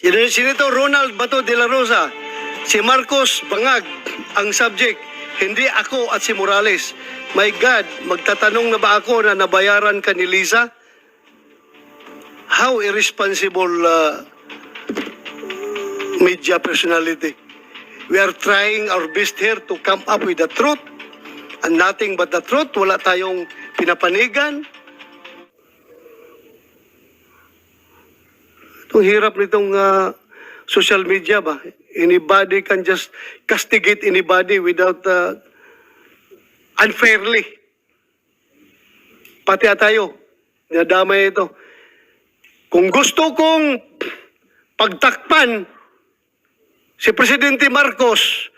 Sen- Senator Ronald Bato de la Rosa, si Marcos Bangag ang subject, hindi ako at si Morales. My God, magtatanong na ba ako na nabayaran ka ni Lisa? How irresponsible uh, media personality. We are trying our best here to come up with the truth and nothing but the truth. Wala tayong pinapanigan. Itong hirap nitong ah, social media ba? Anybody can just castigate anybody without ah, unfairly. Pati tayo, nadamay ito. Kung gusto kong pagtakpan si Presidente Marcos,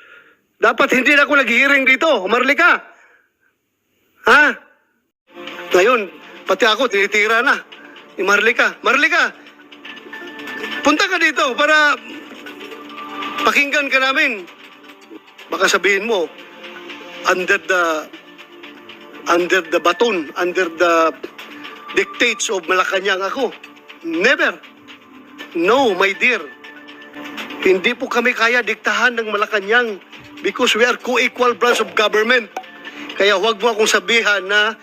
dapat hindi na ako nag-hearing dito. Marlika. Ha? Ngayon, pati ako, tinitira na. Marlika. Marlika, punta ka dito para pakinggan ka namin. Baka sabihin mo, under the under the baton, under the dictates of Malacanang ako. Never. No, my dear. Hindi po kami kaya diktahan ng Malacanang because we are co-equal branch of government. Kaya huwag mo akong sabihan na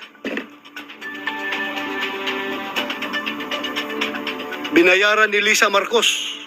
binayaran ni Lisa Marcos